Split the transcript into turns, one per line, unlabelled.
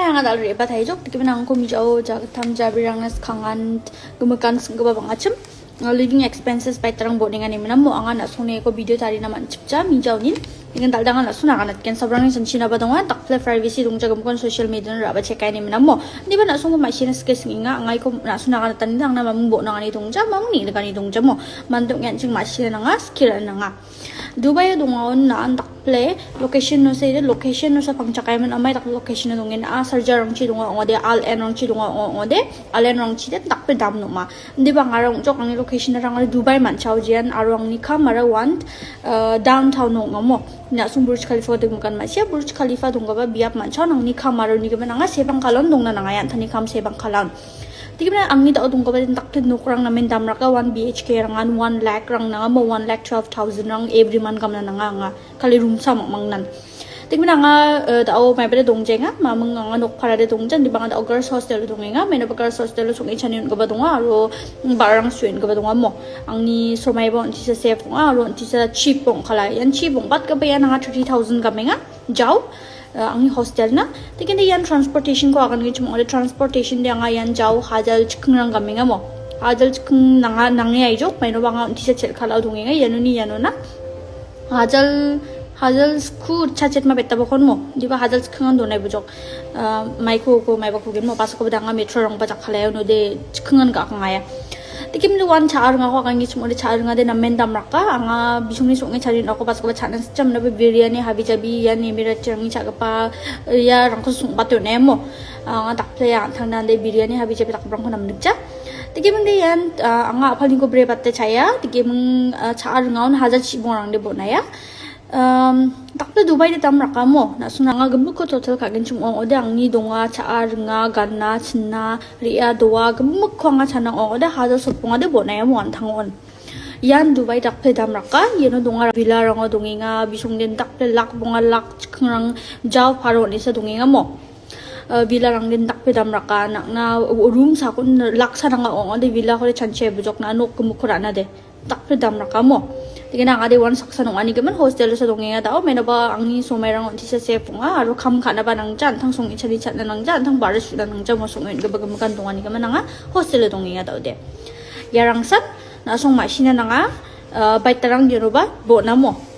kayak nggak terlalu hebat aja tapi kita nangku mijau jaga tam jabi rangas kangan gemukan segala macam macam living expenses pay terang buat dengan mana mu. angan nak sune ko video tadi nama cipta mijau ni dengan tak dengan nak sune angan kan sabrang yang sencina pada orang tak play privacy dong jaga bukan social media nak cekai ni mana mu. ni pun nak sune masih nak skes ingat angai ko nak sune angan tadi tang nama membuat angan itu dong jam mau ni dengan itu dong jam mau mantuk yang cing masih nangas kira nangas dubai dong on na an tak ple location no se location no sa pang chakai man amai tak location no ngin a sarja rong chi dong on de al en rong chi dong on de al en rong chi de tak pe dam no ma. De bang arong jok ang location rang dubai man chau jian arong ni kha mara want uh, downtown no ngamo na sung burj khalifa de kan ma sia burj khalifa dong ba biap man chau nang ni kha mara ni ga na nga sebang kalon dong na nga yan thani kham sebang kalon Tignan na ang nita odong kabatin taktin no krang namin damra ka 1 BHK rangan 1 lakh rang nga mo 1 lakh 12,000 rang every month kam na nga nga kali room sa mang nan. Tignan na nga uh, dao may pala dong nga mamang nga nok para de dong jan di ba nga dao girls hostel dong nga may na ba girls hostel sung ichan yun ka ba dong aro barang suin ka ba dong mo ang ni so may bon ti sa safe nga aro ti sa cheap bong kala yan cheap bong bat ka ba yan nga 30,000 kami jaw ang hostel na tikin di yan transportation ko akan gitu mo transportation dia nga yan jaw hajal chikung rang kami nga mo hajal chikung nanga nangya ijo may no bang ti sa chel khala dungi nga yanu ni yanu na hajal hajal sku chachet ma betta bokon mo di ba hajal chikung do nai bujok mai ko ko mai ba ko gen mo pas metro rang ba jak khala no de chikung tikim lu wan char nga ko kangi chmo char nga de na men dam rakka anga bisung ni sungi charin ako pas ko chanan cham na be biryani habi jabi ya ni mira changi chaga pa ya rang ko sung batu ne mo anga tak ple ya thang nan de biryani habi jabi tak brang ko nam nikcha tikim de yan anga apalin ko bre patte chaya. Tikim ah, char nga on haja chi borang de bonaya. Um takpe dubai de tam raka mo na nga gemuk ko total ka gen chung ong ode ang ni donga cha ar nga ganna chinna ria dowa gemuk ko nga chana ong ode ha so punga de bona ya mo an thangon yan dubai takpe dam raka yeno donga villa rang dongi nga bisung den takpe lak bonga lak chikrang jaw paro ni sa dongi nga mo villa rang din takpe dam raka na na room sa kun lak sa nga ong ode villa ko chanche bujok na nok ko na de takpe dam raka mo Tiga na di wan saksa nung ani gaman hostel sa dungi nga tao. May na ba ang ni rangon ti sa sepo nga? Aro kam ka na ba nang jan tang song ichali chat na nang jan tang baris na nang jan mo song ngayon gabag makan tungan ni gaman nga hostel dungi nga tao de yarang sat na song ma sina na nga uh, bay tarang yun ba? Bo na mo